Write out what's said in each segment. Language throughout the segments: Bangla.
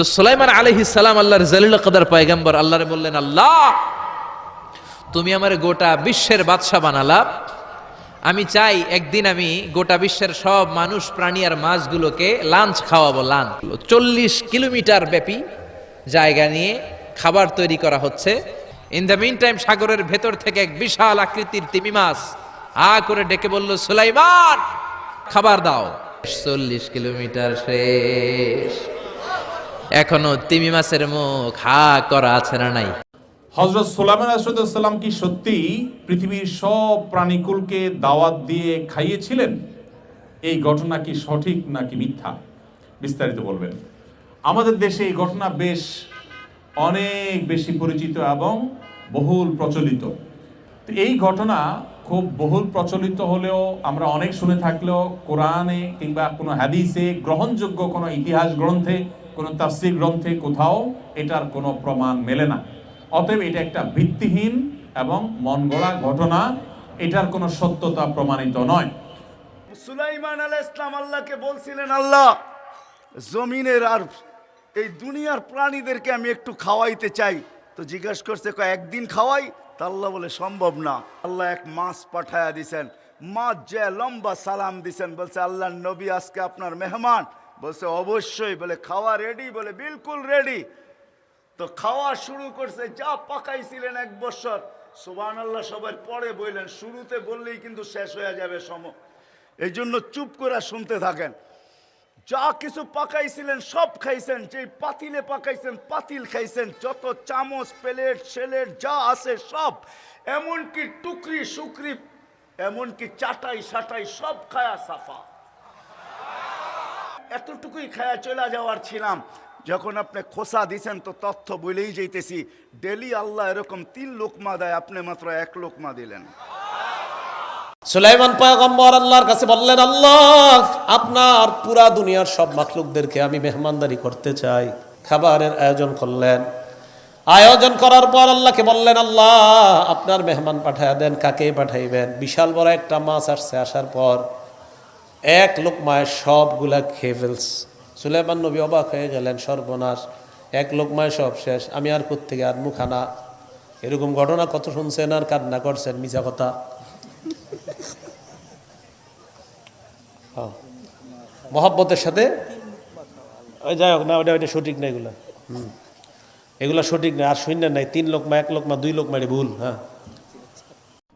তো সুলাইমান আলাইহিস সালাম আল্লাহর জালিল কদর পয়গম্বর, আল্লাহরে বললেন, আল্লাহ, তুমি আমার গোটা বিশ্বের বাদশাহ বানালা। আমি চাই একদিন আমি গোটা বিশ্বের সব মানুষ, প্রাণী আর মাছগুলোকে লাঞ্চ খাওয়াবো, লাঞ্চ। চল্লিশ কিলোমিটার ব্যাপী জায়গা নিয়ে খাবার তৈরি করা হচ্ছে। ইন দ্য মিন টাইম সাগরের ভেতর থেকে এক বিশাল আকৃতির তিমি মাছ আ করে ডেকে বলল, সুলাইমান, খাবার দাও। চল্লিশ কিলোমিটার শেষ। এখনও তিমি মাছের মুখ হা করা আছে না নাই? হজরত সোলামান আসরদাম কি সত্যি পৃথিবীর সব প্রাণীকুলকে দাওয়াত দিয়ে খাইয়েছিলেন? এই ঘটনা কি সঠিক নাকি মিথ্যা? বিস্তারিত বলবেন। আমাদের দেশে এই ঘটনা বেশ অনেক বেশি পরিচিত এবং বহুল প্রচলিত। এই ঘটনা খুব বহুল প্রচলিত হলেও আমরা অনেক শুনে থাকলেও কোরআনে কিংবা কোনো হাদিসে গ্রহণযোগ্য কোনো ইতিহাস গ্রন্থে কোনো তাফসির গ্রন্থে কোথাও এটার কোনো প্রমাণ মেলে না। অতএব এটা একটা ভিত্তিহীন এবং মন গড়া ঘটনা, এটার কোনো সত্যতা প্রমাণিত নয়। সুলাইমান আল ইসলাম আল্লাহকে বলছিলেন, আল্লাহ, জমিনের আর এই দুনিয়ার প্রাণীদেরকে আমি একটু খাওয়াইতে চাই। তো জিজ্ঞাসা করছে, কয়, একদিন খাওয়াই? তা আল্লাহ বলে, সম্ভব না। আল্লাহ এক মাছ পাঠায়া দিছেন। মাছ যে লম্বা সালাম দিছেন, বলছে আল্লাহ নবী আজকে আপনার মেহমান। বলছে, অবশ্যই। বলে, খাওয়া রেডি বলে, বিলকুল রেডি তো খাওয়া শুরু করছে, যা পাকাইছিলেন এক বছর। সুবান আল্লাহ সবার পরে বললেন, শুরুতে বললেই কিন্তু শেষ হয়ে যাবে সম এই জন্য চুপ করে শুনতে থাকেন। যা কিছু পাকাইছিলেন, সব খাইছেন। যে পাতিলে পাকাইছেন, পাতিল খাইছেন। যত চামচ, প্লেট সেলেট যা আছে সব, এমনকি টুকরি সুকরি এমনকি চাটাই সাটাই সব খায়া সাফা। এতটুকুই খায়া চলে যাওয়ার ছিলাম। যখন আপনি খোসা দিছেন তো তথ্য বলেই যাইতেছি। ডেলি আল্লাহ এরকম তিন লোকমা দেয়, আপনি মাত্র এক লোকমা দিলেন। সুলাইমান পয়গম্বর আল্লাহর কাছে বললেন, আল্লাহ, আপনার পুরা দুনিয়ার সব মাখলুকদেরকে আমি মেহমানদারি করতে চাই। খাবারের আয়োজন করলেন। আয়োজন করার পর আল্লাহকে বললেন, আল্লাহ, আপনার মেহমান পাঠায় দেন, কাকে পাঠাইবেন? বিশাল বড় একটা মাছ আসছে আসার পর। এক লোকমায় সবগুলা খেয়ে ফেলছে সুলাইমান নবী অবাক হয়ে গেলেন সর্বনাশ। এক লোকমায় সব শেষ। আমি আর কোত্থেকে আর মুখানা? এরকম ঘটনা কত শুনছেন আর কান্না করছেন মিছা কথা? হ্যাঁ। মহব্বতের সাথে? ওই যাই হোক না ওটা ওইটা সঠিক না এগুলা। হুম। এগুলা সঠিক না আর শূন্য নাই। তিন লোকমা এক লোকমা দুই লোকমা এটা ভুল হ্যাঁ।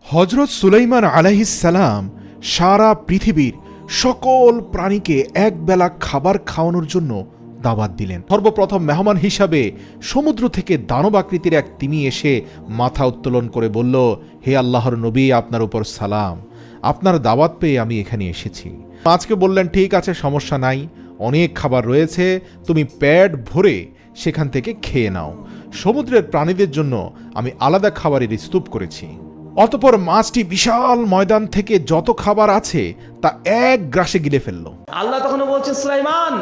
হজরত সুলাইমান সালাম সারা পৃথিবীর সকল প্রাণীকে একবেলা খাবার খাওয়ানোর জন্য দাবাত দিলেন। সর্বপ্রথম মেহমান হিসাবে সমুদ্র থেকে দানব আকৃতির এক তিমি এসে মাথা উত্তোলন করে বলল, হে আল্লাহর নবী, আপনার উপর সালাম। আপনার দাওয়াত পেয়ে আমি এখানে এসেছি। মাছকে বললেন, ঠিক আছে, সমস্যা নাই। অনেক খাবার রয়েছে। তুমি প্যাড ভরে সেখান থেকে খেয়ে নাও। সমুদ্রের প্রাণীদের জন্য আমি আলাদা খাবারের স্তূপ করেছি। অতপর মাছটি বিশাল ময়দান থেকে যত খাবার আছে, তা এক গ্রাসে গিলে ফেলল। আল্লাহ তখন বলছে সুলাইমান,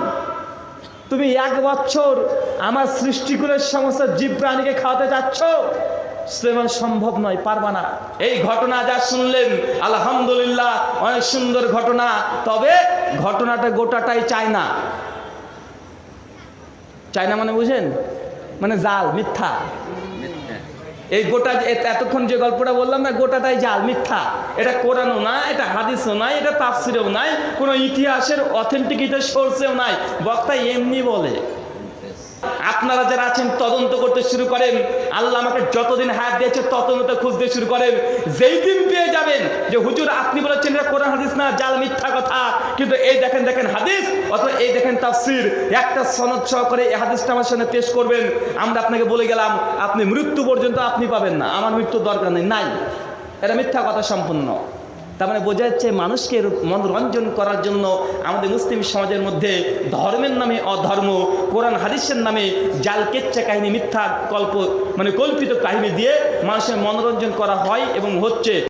তুমি এক বছর আমার সৃষ্টি করে সমস্ত জীব প্রাণীকে খাওয়াতে যাচ্ছ সুলাইমান, সম্ভব নয়, পারবা না। এই ঘটনা যা শুনলেন, আলহামদুলিল্লাহ, অনেক সুন্দর ঘটনা। তবে ঘটনাটা গোটাটাই চায় না চায় না মানে বুঝেন? মানে জাল, মিথ্যা। এই গোটা এতক্ষণ যে গল্পটা বললাম না, গোটাটাই জাল, মিথ্যা। এটা কোরআনও না এটা হাদিসও নাই, এটা তাফসিরেও নাই, কোনো ইতিহাসের অথেন্টিক ইতিহাস সোর্সেও নাই। বক্তা এমনি বলে। আপনারা যারা আছেন, তদন্ত করতে শুরু করেন। আল্লাহ আমাকে যতদিন হায়াত দিয়েছে ততদিন খুঁজতে শুরু করেন। যেই দিন পেয়ে যাবেন যে, হুজুর, আপনি বলেছেন এটা কোরআন, হাদিস না জাল মিথ্যা কথা। কিন্তু এই দেখেন দেখেন হাদিস, অথবা এই দেখেন তাফসির। একটা সনদ সহকারে এই হাদিসটা আমার সামনে পেশ করবেন। আমরা আপনাকে বলে গেলাম, আপনি মৃত্যু পর্যন্ত আপনি পাবেন না। আমার মৃত্যুর দরকার নেই, নাই। এটা মিথ্যা কথা সম্পূর্ণ। তার মানে বোঝা যাচ্ছে মানুষকে মনোরঞ্জন করার জন্য আমাদের মুসলিম সমাজের মধ্যে ধর্মের নামে অধর্ম, কোরআন, হাদিসের নামে জাল, কেচ্ছা কাহিনী, মিথ্যা কল্প মানে কল্পিত কাহিনী দিয়ে মানুষের মনোরঞ্জন করা হয় এবং হচ্ছে